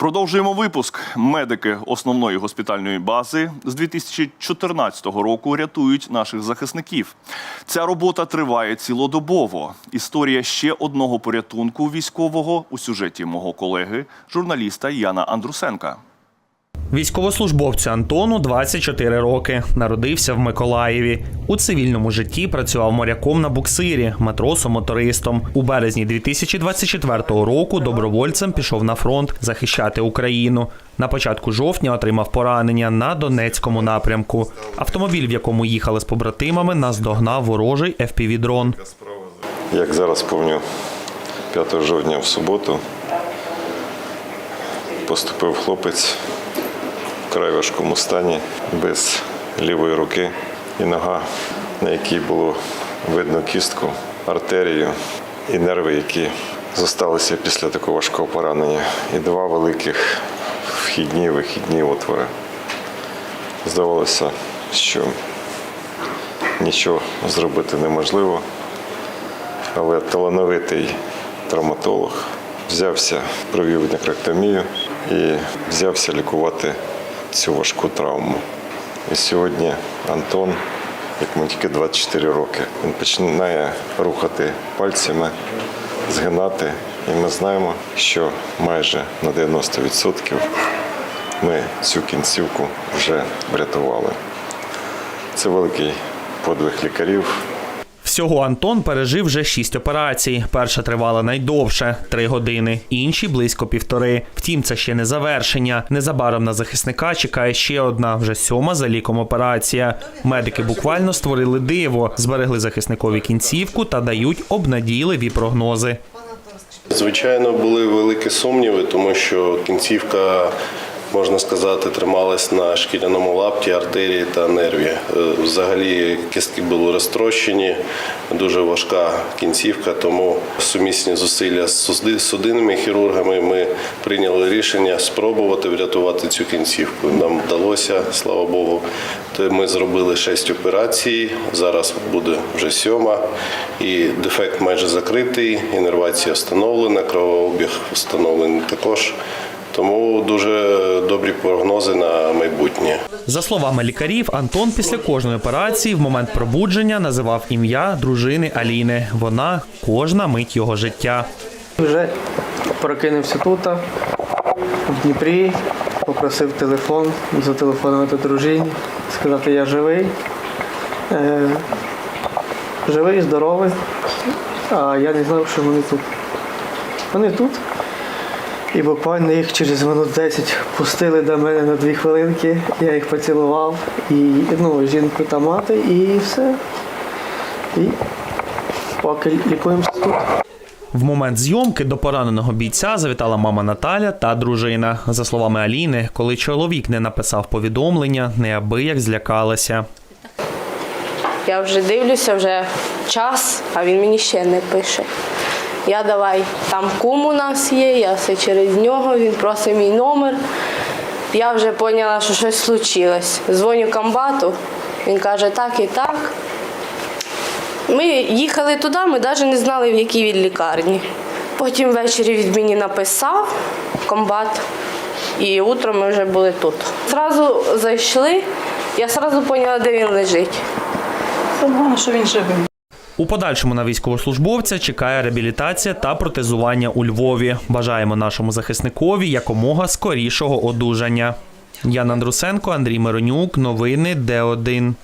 Продовжуємо випуск. Медики основної госпітальної бази з 2014 року рятують наших захисників. Ця робота триває цілодобово. Історія ще одного порятунку військового у сюжеті мого колеги, журналіста Яна Андрусенка. Військовослужбовцю Антону 24 роки. Народився в Миколаєві. У цивільному житті працював моряком на буксирі, матросом-мотористом. У березні 2024 року добровольцем пішов на фронт захищати Україну. На початку жовтня отримав поранення на Донецькому напрямку. Автомобіль, в якому їхали з побратимами, наздогнав ворожий FPV-дрон. Як зараз пам'ятаю, 5 жовтня в суботу поступив хлопець в край важкому стані, без лівої руки і нога, на якій було видно кістку, артерію і нерви, які зосталися після такого важкого поранення, і два великих вхідні вихідні отвори. Здавалося, що нічого зробити неможливо але талановитий травматолог взявся, провів некректомію і взявся лікувати цю важку травму. І сьогодні Антон, як йому тільки 24 роки, він починає рухати пальцями, згинати. І ми знаємо, що майже на 90% ми цю кінцівку вже врятували. Це великий подвиг лікарів. Всього Антон пережив вже шість операцій. Перша тривала найдовше три години, інші близько півтори. Втім, це ще не завершення. Незабаром на захисника чекає ще одна, вже сьома за ліком операція. Медики буквально створили диво, зберегли захисникові кінцівку та дають обнадійливі прогнози. Звичайно, були великі сумніви, тому що кінцівка, можна сказати, трималась на шкіряному лапті, артерії та нерві. Е, Взагалі кістки були розтрощені, дуже важка кінцівка, тому сумісні зусилля з судинними хірургами ми прийняли рішення спробувати врятувати цю кінцівку. Нам вдалося, слава Богу. Ми зробили шість операцій. Зараз буде вже сьома. І дефект майже закритий, інервація встановлена, кровообіг встановлений також. Тому дуже добрі прогнози на майбутнє. За словами лікарів, Антон після кожної операції в момент пробудження називав ім'я дружини Аліни. Вона кожна мить його життя. Вже прокинувся тут, в Дніпрі, попросив телефон, зателефонувати дружині, сказати, я живий, е, живий, здоровий, а я не знав, що вони тут. Вони тут. І буквально їх через минут 10 пустили до мене на дві хвилинки. Я їх поцілував, і ну, жінку та мати, і все. І поки лікуємося тут. В момент зйомки до пораненого бійця завітала мама Наталя та дружина. За словами Аліни, коли чоловік не написав повідомлення, неабияк злякалася. Я вже дивлюся, вже час, а він мені ще не пише. Я давай, там кум у нас є, я все через нього, він просить мій номер. Я вже поняла, що щось случилось. Дзвоню комбату, він каже, так і так. Ми їхали туди, ми навіть не знали, в якій він лікарні. Потім ввечері він мені написав комбат, і утром ми вже були тут. Зразу зайшли, я одразу поняла, де він лежить. Погано, що він живий. У подальшому на військовослужбовця чекає реабілітація та протезування у Львові. Бажаємо нашому захисникові якомога скорішого одужання. Ян Андрусенко, Андрій Миронюк. Новини Д1.